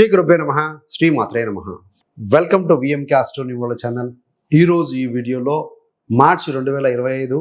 శ్రీ గురుభ్యో నమ శ్రీ మాత్రే నమ. వెల్కమ్ టు విఎంకే ఆస్ట్రోనిమోల ఛానల్ ఈరోజు ఈ వీడియోలో మార్చి రెండు వేల ఇరవై ఐదు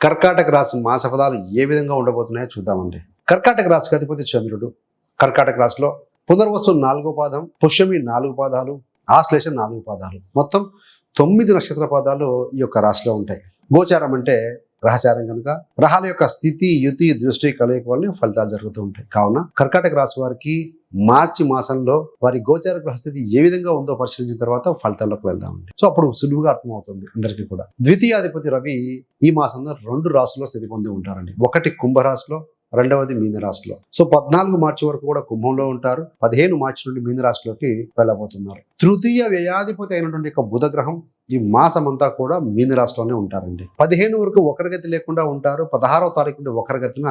కర్కాటక రాశి మాస ఫలాలు ఏ విధంగా ఉండబోతున్నాయో చూద్దామండి. కర్కాటక రాశికి అధిపతి చంద్రుడు. కర్కాటక రాశిలో పునర్వసు నాలుగో పాదం పుష్యమి నాలుగు పాదాలు ఆశ్లేష నాలుగు పాదాలు. మొత్తం తొమ్మిది నక్షత్ర పాదాలు ఈ యొక్క రాశిలో ఉంటాయి. గోచారం అంటే గ్రహచారం కనుక గ్రహాల యొక్క స్థితి యుతి దృష్టి కలయిక వల్ల ఫలితాలు జరుగుతూ ఉంటాయి. కావున కర్కాటక రాశి వారికి మార్చి మాసంలో వారి గోచార గ్రహస్థితి ఏ విధంగా ఉందో పరిశీలించిన తర్వాత ఫలితాల్లోకి వెళ్దామండి. సో అప్పుడు సులువుగా అర్థమవుతుంది అందరికీ కూడా. ద్వితీయాధిపతి రవి ఈ మాసంలో రెండు రాశుల్లో స్థితి పొంది ఉంటారండి. ఒకటి కుంభరాశిలో రెండవది మీనరాశిలో. సో పద్నాలుగు మార్చి వరకు కూడా కుంభంలో ఉంటారు. పదిహేను మార్చి నుండి మీనరాశిలోకి వెళ్ళబోతున్నారు. తృతీయ వ్యయాధిపతి అయినటువంటి యొక్క బుధ గ్రహం ఈ మాసం అంతా కూడా మీన రాష్ట్రంలోనే ఉంటారండి. పదిహేను వరకు ఒకరిగతి లేకుండా ఉంటారు పదహారవ తారీఖు నుండి ఒకరిగతిన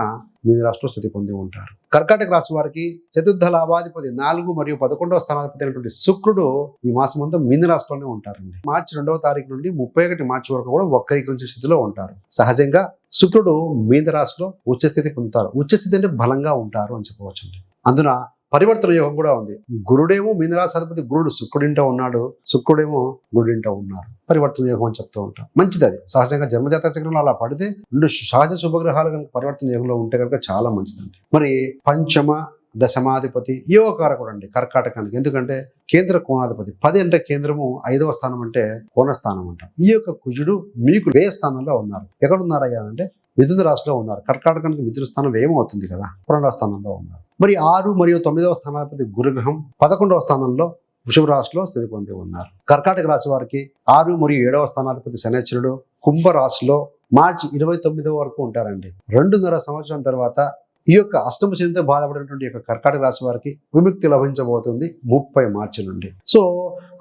మీన రాశిలో స్థితి పొంది ఉంటారు. కర్కాటక రాశి వారికి చతుర్థ లాభాధిపతి నాలుగు మరియు పదకొండవ స్థానాధిపతి అయినటువంటి శుక్రుడు ఈ మాసం అంతా మీన ఉంటారండి. మార్చి రెండవ తారీఖు నుండి ముప్పై ఒకటి మార్చి వరకు కూడా వక్రీకరించే స్థితిలో ఉంటారు. సహజంగా శుక్రుడు మీన రాశిలో ఉచ్చస్థితి పొందుతారు. ఉచ్చస్థితి అంటే బలంగా ఉంటారు అని చెప్పవచ్చు అందున పరివర్తన యోగం కూడా ఉంది. గురుడేమో మీనరాశాధిపతి గురుడు శుక్రుడింట ఉన్నాడు. శుక్రుడేమో గురుడింట ఉన్నారు. పరివర్తన యోగం అని చెప్తూ ఉంటాం మంచిది అది. సహజంగా జన్మజాత చక్రంలో అలా పడితే రెండు సహజ శుభగ్రహాలు కనుక పరివర్తన యోగంలో ఉంటే కనుక చాలా మంచిదండి. మరి పంచమ దశమాధిపతి యోగకారకుడు అండి కర్కాటకానికి. ఎందుకంటే కేంద్ర కోణాధిపతి. పది అంటే కేంద్రము ఐదవ స్థానం అంటే కోణస్థానం అంటాం. ఈ యొక్క కుజుడు మీకు వే స్థానంలో ఉన్నారు. ఎక్కడ ఉన్నారయ్యా అంటే మిథున రాశిలో ఉన్నారు. కర్కాటకానికి మిథున స్థానం ఏమవుతుంది కదా? రెండవ స్థానంలో ఉన్నారు. మరి ఆరు మరియు తొమ్మిదవ స్థానాధిపతి గురుగ్రహం పదకొండవ స్థానంలో వృషభ రాశిలో స్థితి పొంది ఉన్నారు. కర్కాటక రాశి వారికి ఆరు మరియు ఏడవ స్థానాధిపతి శనేశ్వరుడు కుంభ రాశిలో మార్చి ఇరవై తొమ్మిదవ వరకు ఉంటారండి. రెండున్నర సంవత్సరం తర్వాత ఈ యొక్క అష్టమ శనితో బాధపడినటువంటి యొక్క కర్కాటక రాశి వారికి విముక్తి లభించబోతుంది ముప్పై మార్చి నుండి. సో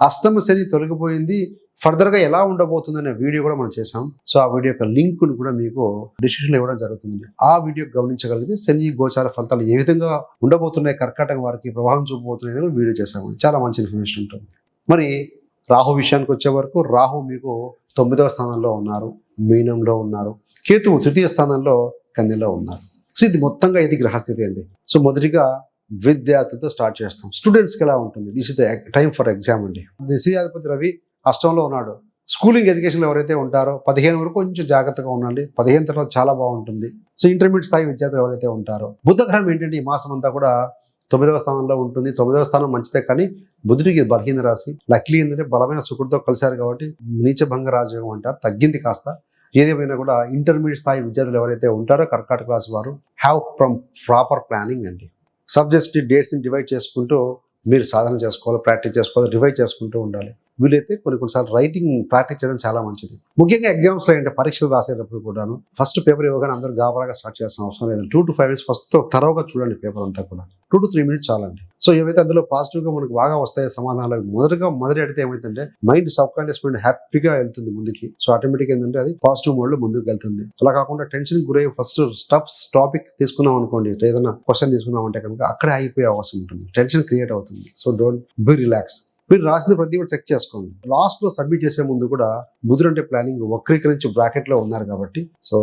అష్టమ శని తొలగిపోయింది. ఫర్దర్గా ఎలా ఉండబోతుంది అనే వీడియో కూడా మనం చేసాం సో ఆ వీడియో యొక్క లింక్ను కూడా మీకు డిస్క్రిప్షన్లో ఇవ్వడం జరుగుతుంది ఆ వీడియో గమనించగలిగితే శని గోచార ఫలితాలు ఏ విధంగా ఉండబోతున్నాయి కర్కాటక వారికి ప్రభావం చూపబోతున్నాయి కూడా వీడియో చేసాము చాలా మంచి ఇన్ఫర్మేషన్ ఉంటుంది. మరి రాహు విషయానికి వచ్చే వరకు రాహు మీకు తొమ్మిదవ స్థానంలో ఉన్నారు మీనంలో ఉన్నారు కేతువు తృతీయ స్థానంలో కన్నెలో ఉన్నారు. సో ఇది మొత్తంగా ఇది గ్రహస్థితి అండి. సో మొదటిగా విద్యార్థులతో స్టార్ట్ చేస్తాం. స్టూడెంట్స్కి ఎలా ఉంటుంది? This is the time for exam అండి. దిశయాధిపతి రవి అష్టంలో ఉన్నాడు. స్కూలింగ్ ఎడ్యుకేషన్లో ఎవరైతే ఉంటారో పదిహేను వరకు కొంచెం జాగ్రత్తగా ఉండండి. పదిహేను తర్వాత చాలా బాగుంటుంది. సో ఇంటర్మీడియట్ స్థాయి విద్యార్థులు ఎవరైతే ఉంటారో. బుధగ్రహం ఏంటంటే ఈ మాసం అంతా కూడా తొమ్మిదవ స్థానంలో ఉంటుంది. తొమ్మిదవ స్థానం మంచిదే కానీ బుధుడికి బలహీన రాశి. లక్లీ ఏంటంటే బలమైన శుకుడితో కలిశారు కాబట్టి నీచభంగ రాజయోగం అంటారు. తగ్గింది కాస్త. ఏదేమైనా కూడా ఇంటర్మీడియట్ స్థాయి విద్యార్థులు ఎవరైతే ఉంటారో కర్కాటక రాశి వారు హ్యావ్ ఫ్రమ్ ప్రాపర్ ప్లానింగ్ అండి. సబ్జెక్ట్స్ డేట్స్ని డివైడ్ చేసుకుంటూ మీరు సాధన చేసుకోవాలి ప్రాక్టీస్ చేసుకోవాలి డివైడ్ చేసుకుంటూ ఉండాలి. వీలైతే కొన్ని కొన్నిసార్లు రైటింగ్ ప్రాక్టీస్ చేయడం చాలా మంచిది. ముఖ్యంగా ఎగ్జామ్స్లో ఏంటంటే పరీక్షలు రాసేటప్పుడు కూడాను ఫస్ట్ పేపర్ ఇవ్వగానే అందరూ గాబరాగా స్టార్ట్ చేసిన అవసరం లేదు. Two to five minutes first తరవుగా చూడండి పేపర్ అంతా కూడా. టూ టు త్రీ మినిట్స్ చాలండి. సో ఏవైతే అందులో పాజిటివ్గా మనకు బాగా వస్తాయో సమాధానాలు మొదటగా మొదటి అడిగితే ఏమైందంటే మైండ్ సబ్ కాన్షియస్ మైండ్ హ్యాపీగా వెళ్తుంది ముందుకి. సో ఆటోమేటిక్ ఏంటంటే అది పాజిటివ్ మోడ్లో ముందుకు వెళ్తుంది. అలా కాకుండా టెన్షన్ గురై ఫస్ట్ స్టఫ్ టాపిక్ తీసుకున్నాం అనుకోండి. ఏదైనా క్వశ్చన్ తీసుకున్నాం అంటే కనుక అక్కడే అయిపోయే అవకాశం ఉంటుంది. టెన్షన్ క్రియేట్ అవుతుంది. సో డోంట్ బి రిలాక్స్ మీరు రాసిన ప్రతి కూడా చెక్ చేసుకోండి. లాస్ట్లో సబ్మిట్ చేసే ముందు కూడా బుధుడు అంటే ప్లానింగ్ వక్రీకరించి బ్రాకెట్లో ఉన్నారు కాబట్టి సో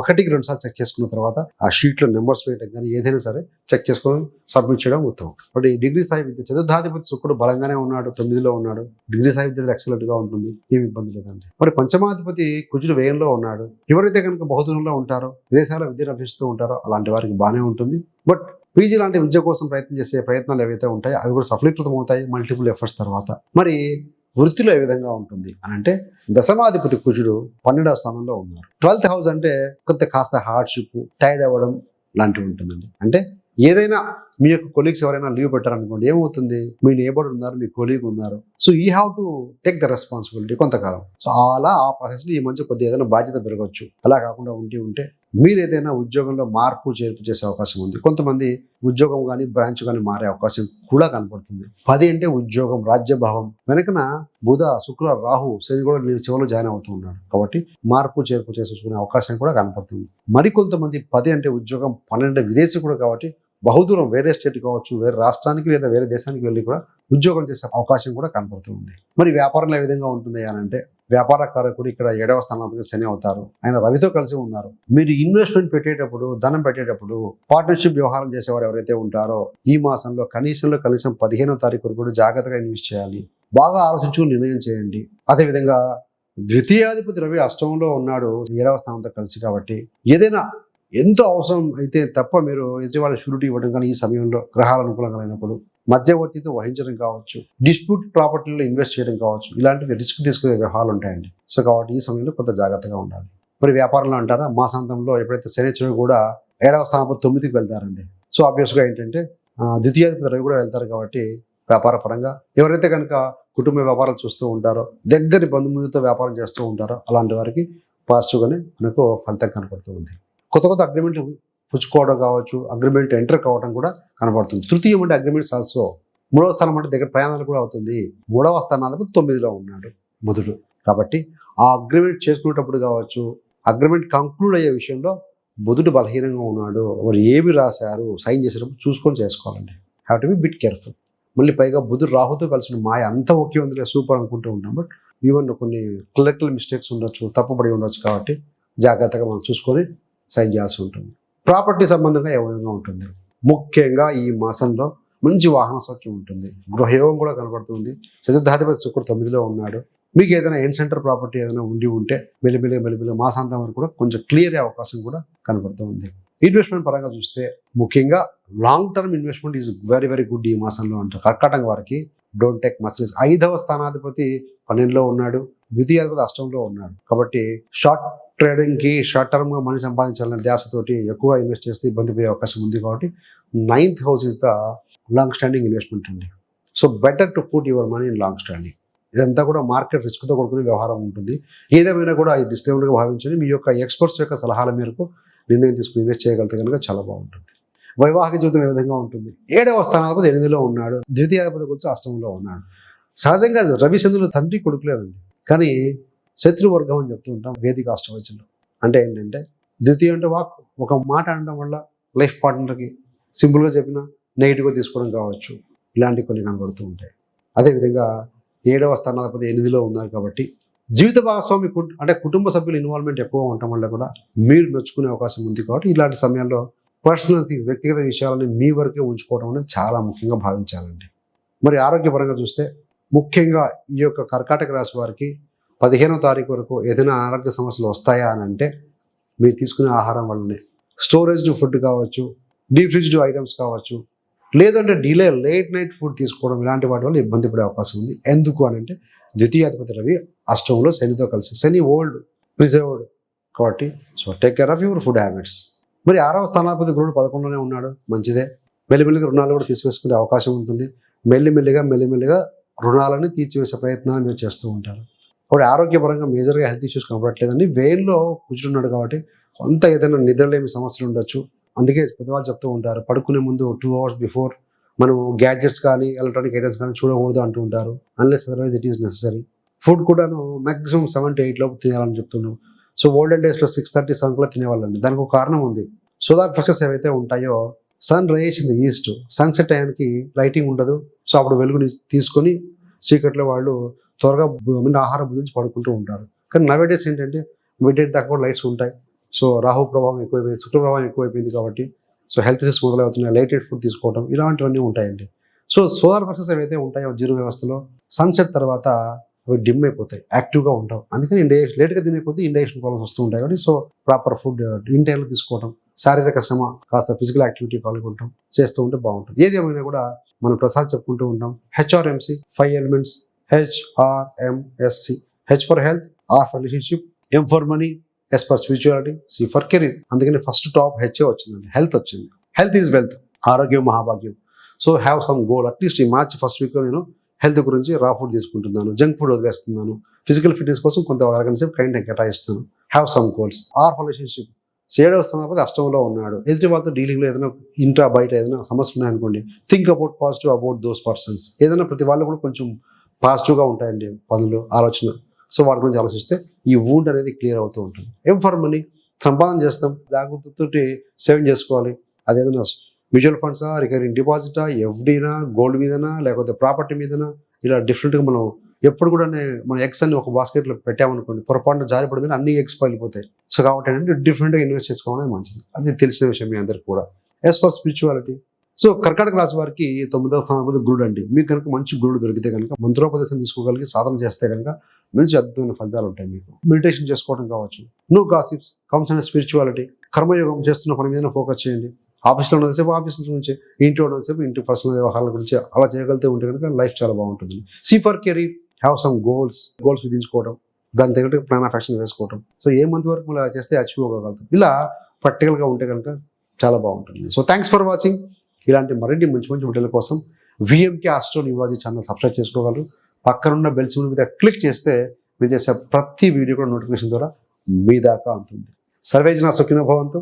ఒకటికి రెండు సార్లు చెక్ చేసుకున్న తర్వాత ఆ షీట్లో నెంబర్స్ వేయటం కానీ ఏదైనా సరే చెక్ చేసుకొని సబ్మిట్ చేయడం ఉత్తమం. ఇప్పుడు ఈ డిగ్రీ స్థాయి విద్య చతుర్థాధిపతి శుక్రుడు బలంగానే ఉన్నాడు తొమ్మిదిలో ఉన్నాడు డిగ్రీ స్థాయి విద్య ఎక్సలెంట్గా ఉంటుంది ఏమి ఇబ్బంది లేదండి. మరి పంచమాధిపతి కుజుడు వ్యయంలో ఉన్నాడు ఎవరైతే కనుక బహుదూరంలో ఉంటారో విదేశాల విద్యను అభ్యసిస్తూ ఉంటారో అలాంటి వారికి బాగానే ఉంటుంది. బట్ పీజీ లాంటి విద్య కోసం ప్రయత్నం చేసే ప్రయత్నాలు ఏవైతే ఉంటాయో అవి కూడా సఫలీకృతం అవుతాయి మల్టిపుల్ ఎఫర్ట్స్ తర్వాత. మరి వృత్తిలో ఏ విధంగా ఉంటుంది అని అంటే దశమాధిపతి కుజుడు పన్నెండవ స్థానంలో ఉన్నారు. ట్వెల్త్ హౌస్ అంటే కొంత కాస్త హార్డ్షిప్ టైర్డ్ అవ్వడం లాంటివి ఉంటుందండి. అంటే ఏదైనా మీ యొక్క కొలీగ్స్ ఎవరైనా లీవ్ పెట్టారనుకోండి ఏమవుతుంది? మీ నేబర్ ఉన్నారు మీ కొలీగ్ ఉన్నారు. సో ఈ have to take the responsibility కొంతకాలం. సో అలా ఆ ప్రాసెస్లో ఈ మంచి కొద్దిగా ఏదైనా బాధ్యత పెరగవచ్చు అలా కాకుండా ఉండి ఉంటే మీరు ఏదైనా ఉద్యోగంలో మార్పు చేర్పు చేసే అవకాశం ఉంది. కొంతమంది ఉద్యోగం కానీ బ్రాంచ్ కానీ మారే అవకాశం కూడా కనపడుతుంది. పది అంటే ఉద్యోగం రాజ్యభావం. వెనకన బుధ శుక్ర రాహు శని కూడా నేను చివరిలో జాయిన్ అవుతూ ఉన్నాడు. కాబట్టి మార్పు చేర్పు చేసుకునే అవకాశం కూడా కనపడుతుంది. మరికొంతమంది పది అంటే ఉద్యోగం పన్నెండు విదేశీ కూడా కాబట్టి బహుదూరం వేరే స్టేట్ కావచ్చు వేరే రాష్ట్రానికి లేదా వేరే దేశానికి వెళ్ళి కూడా ఉద్యోగం చేసే అవకాశం కూడా కనపడుతుంది మరి వ్యాపారంలో ఏ విధంగా ఉంటుంది అని అంటే వ్యాపార కారకుడు ఇక్కడ ఏడవ స్థానాధిపతి శని అవుతారు. ఆయన రవితో కలిసి ఉన్నారు. మీరు ఇన్వెస్ట్మెంట్ పెట్టేటప్పుడు ధనం పెట్టేటప్పుడు పార్ట్నర్షిప్ వ్యవహారం చేసేవారు ఎవరైతే ఉంటారో ఈ మాసంలో కనీసంలో కనీసం పదిహేనో తారీఖు కూడా జాగ్రత్తగా ఇన్వెస్ట్ చేయాలి. బాగా ఆలోచించుకుని నిర్ణయం చేయండి. అదేవిధంగా ద్వితీయాధిపతి రవి అష్టంలో ఉన్నాడు. ఏడవ స్థానంతో కలిసి కాబట్టి ఏదైనా ఎంతో అవసరం అయితే తప్ప మీరు ఎదుటి వాళ్ళ షూరిటీ ఇవ్వడం కానీ ఈ సమయంలో గ్రహాలు అనుకూలంగా లేనప్పుడు మధ్యవర్తితో వహించడం కావచ్చు డిస్ప్యూట్ ప్రాపర్టీలో ఇన్వెస్ట్ చేయడం కావచ్చు ఇలాంటివి రిస్క్ తీసుకునే వ్యవహారాలు ఉంటాయండి. సో కాబట్టి ఈ సమయంలో కొంత జాగ్రత్తగా ఉండాలి. మరి వ్యాపారంలో అంటారా? మా సంతంలో ఎప్పుడైతే శనిచుడు కూడా ఏడవ స్థానంలో తొమ్మిదికి వెళ్తారండి. సో ఆబ్వియస్గా ఏంటంటే ద్వితీయాధిపతి రవి కూడా వెళ్తారు కాబట్టి వ్యాపార పరంగా ఎవరైతే కనుక కుటుంబ వ్యాపారాలు చూస్తూ ఉంటారో దగ్గరి బంధుములతో వ్యాపారం చేస్తూ ఉంటారో అలాంటి వారికి పాజిటివ్గానే మనకు ఫలితం కనపడుతూ ఉంది. కొత్త కొత్త అగ్రిమెంట్ పుచ్చుకోవడం కావచ్చు అగ్రిమెంట్ ఎంటర్ కావడం కూడా కనబడుతుంది. తృతీయం అంటే అగ్రిమెంట్స్ ఆల్సో మూడవ స్థానం అంటే దగ్గర ప్రయాణాలు కూడా అవుతుంది. మూడవ స్థానాలకు తొమ్మిదిలో ఉన్నాడు బుధుడు. కాబట్టి ఆ అగ్రిమెంట్ చేసుకునేటప్పుడు కావచ్చు అగ్రిమెంట్ కంక్లూడ్ అయ్యే విషయంలో బుధుడు బలహీనంగా ఉన్నాడు. వారు ఏమి రాశారు సైన్ చేసేటప్పుడు చూసుకొని చేసుకోవాలండి. Have to be bit careful మళ్ళీ పైగా బుధుడు రాహుతో కలిసిన మాయ అంతా ఓకే ఉందిలే సూపర్ అనుకుంటూ ఉంటాం. బట్ ఈవెన్ కొన్ని క్లరికల్ మిస్టేక్స్ ఉండొచ్చు తప్పుపడి ఉండొచ్చు కాబట్టి జాగ్రత్తగా మనం చూసుకొని సైన్ చేయాల్సి ఉంటుంది. ప్రాపర్టీ సంబంధంగా ఏ విధంగా ఉంటుంది. ముఖ్యంగా ఈ మాసంలో మంచి వాహన సౌఖ్యం ఉంటుంది. గృహయోగం కూడా కనబడుతుంది. చతుర్థాధిపతి శుక్రుడు తొమ్మిదిలో ఉన్నాడు. మీకు ఏదైనా ఎన్ సెంటర్ ప్రాపర్టీ ఏదైనా ఉండి ఉంటే మెల్లిమెల్లి మెల్లిమెల్లి మాసాంతం వరకు కూడా కొంచెం క్లియర్ అయ్యే అవకాశం కూడా కనబడుతూ ఉంది. ఇన్వెస్ట్మెంట్ పరంగా చూస్తే ముఖ్యంగా long term investment is very very good ఈ మాసంలో అంటారు. కర్కాటక వారికి డోంట్ టేక్ మసిలీస్ ఐదవ స్థానాధిపతి పన్నెండులో ఉన్నాడు. ద్వితీయాధిపతి అష్టంలో ఉన్నాడు. కాబట్టి షార్ట్ ట్రేడింగ్కి షార్ట్ టర్మ్గా మనీ సంపాదించాలనే ధ్యాసతోటి ఎక్కువ ఇన్వెస్ట్ చేస్తే ఇబ్బంది పోయే అవకాశం ఉంది కాబట్టి ninth house is the long standing investment అండి. So better to put your money in long standing. ఇదంతా కూడా మార్కెట్ రిస్క్తో కూడుకునే వ్యవహారం ఉంటుంది. ఏదేమైనా కూడా ఈ డిస్క్లైమర్గా భావించండి. మీ యొక్క ఎక్స్పర్ట్స్ యొక్క సలహాల మేరకు నిర్ణయం తీసుకుని ఇన్వెస్ట్ చేయగలిగితే కనుక చాలా బాగుంటుంది. వైవాహిక జీవితం ఏ విధంగా ఉంటుంది? ఏడవ స్థానాధిపతి ఎనిమిదిలో ఉన్నాడు. ద్వితీయాధిపతి వచ్చి అష్టంలో ఉన్నాడు. సహజంగా రవిచంద్రులు తండ్రి కొడుకులేదండి కానీ శత్రువర్గం అని చెప్తూ ఉంటాం వేదిక అష్టవచనంలో అంటే ఏంటంటే ద్వితీయ అంటే వాక్ ఒక మాట అనడం వల్ల లైఫ్ పార్ట్నర్కి సింపుల్గా చెప్పిన నెగిటివ్గా తీసుకోవడం కావచ్చు. ఇలాంటివి కొన్ని కనబడుతూ ఉంటాయి. అదేవిధంగా ఏడవ స్థానాధిపతి ఎనిమిదిలో ఉన్నారు కాబట్టి జీవిత భాగస్వామి కుట్- అంటే కుటుంబ సభ్యుల ఇన్వాల్వ్మెంట్ ఎక్కువ ఉండటం వల్ల కూడా మీరు నొచ్చుకునే అవకాశం ఉంది కాబట్టి ఇలాంటి సమయాల్లో పర్సనల్ థింగ్స్ వ్యక్తిగత విషయాలని మీ వరకే ఉంచుకోవడం అనేది చాలా ముఖ్యంగా భావించాలండి. మరి ఆరోగ్యపరంగా చూస్తే ముఖ్యంగా ఈ యొక్క కర్కాటక రాశి వారికి పదిహేనో తారీఖు వరకు ఏదైనా అనారోగ్య సమస్యలు వస్తాయా అని అంటే మీరు తీసుకునే ఆహారం వల్లనే. స్టోరేజ్డ్ ఫుడ్ కావచ్చు డీఫ్రిజ్డ్ ఐటమ్స్ కావచ్చు లేదంటే డిలే లేట్ నైట్ ఫుడ్ తీసుకోవడం ఇలాంటి వాటి వల్ల ఇబ్బంది పడే అవకాశం ఉంది. ఎందుకు అని అంటే ద్వితీయాధిపతి రవి అష్టంలో శనితో కలిసి శని ఓల్డ్ ప్రిజర్వ్డ్ కాబట్టి so take care of your food habits. మరి ఆరవ స్థానాధిపతి గురుడు పదకొండులోనే ఉన్నాడు మంచిదే. మెల్లిమెల్లిగా రుణాలు కూడా తీసివేసుకునే అవకాశం ఉంటుంది. మెల్లిమెల్లిగా మెల్లిమెల్లిగా రుణాలని తీర్చివేసే ప్రయత్నాలు మీరు చేస్తూ ఉంటారు. ఇప్పుడు ఆరోగ్యపరంగా మేజర్గా హెల్త్ ఇష్యూస్ కనపడట్లేదండి. వేల్లో కూర్చున్నాడు కాబట్టి కొంత ఏదైనా నిద్రలేమి సమస్యలు ఉండొచ్చు. అందుకే పెద్దవాళ్ళు చెప్తూ ఉంటారు పడుకునే ముందు టూ అవర్స్ బిఫోర్ మనం గ్యాడ్జెట్స్ కానీ ఎలక్ట్రానిక్ ఐటమ్స్ కానీ చూడకూడదు అంటూ ఉంటారు. Unless otherwise it is necessary food కూడాను మ్యాక్సిమం సెవెన్ టు ఎయిట్ లోపు తినాలని చెప్తున్నాం. సో ఓల్డెన్ డేస్లో సిక్స్ థర్టీ సెవెన్ కూడా తినేవాళ్ళండి. దానికి ఒక కారణం ఉంది. సోలార్ ఫ్లెక్సెస్ ఏవైతే ఉంటాయో sun rays in the east sunset టైంకి లైటింగ్ ఉండదు. సో అప్పుడు వెలుగుని తీసుకొని చీకట్లో వాళ్ళు త్వరగా మీద ఆహారం భుజించి పడుకుంటూ ఉంటారు. కానీ నవేడేస్ ఏంటంటే మిడ్ నైట్ దాకా కూడా లైట్స్ ఉంటాయి. సో రాహు ప్రభావం ఎక్కువైపోయింది శుక్ర ప్రభావం ఎక్కువైపోయింది కాబట్టి సో హెల్త్ ఇష్యూస్ మొదలవుతున్నాయి లైటెడ్ ఫుడ్ తీసుకోవడం ఇలాంటివన్నీ ఉంటాయండి. సో సోలార్ ఫ్లెక్సెస్ ఏవైతే ఉంటాయో జీరో వ్యవస్థలో సన్సెట్ తర్వాత అవి డిమ్ అయిపోతాయి యాక్టివ్గా ఉంటావు. అందుకని ఇండైజెషన్ లేట్గా తినే కొద్దీ ఇండైజెషన్ ప్రాబ్లమ్స్ వస్తూ ఉంటాయి కాబట్టి సో ప్రాపర్ ఫుడ్ ఇన్ టైంలో తీసుకోవడం శారీరక శ్రమ కాస్త ఫిజికల్ యాక్టివిటీ పాల్గొనడం చేస్తూ ఉంటే బాగుంటుంది. ఏదేమైనా కూడా మనం ప్రసాద్ చెప్పుకుంటూ ఉంటాం HRMC five elements HRMSC H for health R for relationship M for money S for spirituality C for career అందుకని ఫస్ట్ టాప్ హెచ్ఏ వచ్చిందండి. హెల్త్ వచ్చింది. హెల్త్ ఈజ్ వెల్త్ ఆరోగ్యం మహాభాగ్యం. So have some goal at least ఈ March first వీక్లో నేను health గురించి raw food తీసుకుంటున్నాను. జంక్ ఫుడ్ వదిలేస్తున్నాను. ఫిజికల్ ఫిట్నెస్ కోసం కొంత అరగంట సేపు కైండ్ కేటాయిస్తున్నాను. Have some goals R relationship ఏడవ స్థానాపతి అష్టంలో ఉన్నాడు. ఎదుటి వాళ్ళతో డీలింగ్లో ఏదైనా ఇంట్రా బయట ఏదైనా సమస్యలు ఉన్నాయనుకోండి think about positive about those persons ఏదైనా ప్రతి వాళ్ళు కూడా కొంచెం పాజిటివ్గా ఉంటాయండి పనులు ఆలోచన. సో వాటి గురించి ఆలోచిస్తే ఈ వూండ్ అనేది క్లియర్ అవుతూ ఉంటుంది. ఏం ఫర్ మనీ సంపాదన చేస్తాం జాగ్రత్తతోటి సేవింగ్ చేసుకోవాలి. అదేదైనా మ్యూచువల్ ఫండ్సా రికరింగ్ డిపాజిటా ఎఫ్డీనా గోల్డ్ మీదనా లేకపోతే ప్రాపర్టీ మీదనా ఇలా డిఫరెంట్గా మనం ఎప్పుడు కూడా మన ఎగ్స్ అన్ని ఒక బాస్కెట్లో పెట్టామనుకోండి పొరపాటున జారి పడిందని అన్ని ఎగ్స్ పగిలిపోతాయి. సో కాబట్టి ఏంటంటే డిఫరెంట్గా ఇన్వెస్ట్ చేసుకోవడం మంచిది. అది తెలిసిన విషయం మీ అందరికి కూడా. యాజ్ ఫర్ స్పిరిచువాలిటీ సో కర్కాటక రాశి వారికి తొమ్మిదవ స్థానం గురుడు అండి. మీకు కనుక మంచి గురుడు దొరికితే కనుక మంత్రోపదేశం తీసుకోగలిగి సాధన చేస్తే కనుక మంచి అద్భుతమైన ఫలితాలు ఉంటాయి మీకు. మెడిటేషన్ చేసుకోవడం కావచ్చు. No gossips comes and spirituality కర్మయోగం చేస్తున్న పని మీద ఫోకస్ చేయండి. ఆఫీస్లో ఉన్నంతసేపు ఆఫీస్ నుంచి ఇంట్లో ఉన్నంతసేపు ఇంటి పర్సనల్ వ్యవహారాల గురించి అలా చేయగలిగితే ఉంటే కనుక లైఫ్ చాలా బాగుంటుంది. C for career have some goals goals విధించుకోవడం దాని తగ్గట్టు ప్లాన్ ఆఫ్ యాక్షన్ వేసుకోవడం సో ఏ మంత్ వరకు మనం అలా చేస్తే అచీవ్ అవ్వగలుగుతాం ఇలా ప్రాక్టికల్గా ఉంటే కనుక చాలా బాగుంటుంది. సో థ్యాంక్స్ ఫర్ వాచింగ్ ఇలాంటి మరిన్ని మంచి మంచి వీడియోల కోసం విఎంకే ఆస్ట్రో నివాజీ ఛానల్ సబ్స్క్రైబ్ చేసుకోగలరు. పక్కనున్న బెల్ సింబల్ మీద క్లిక్ చేస్తే మీరు చేసే ప్రతి వీడియో కూడా నోటిఫికేషన్ ద్వారా మీ దాకా ఉంటుంది సర్వేజన సుఖిన భవంతు.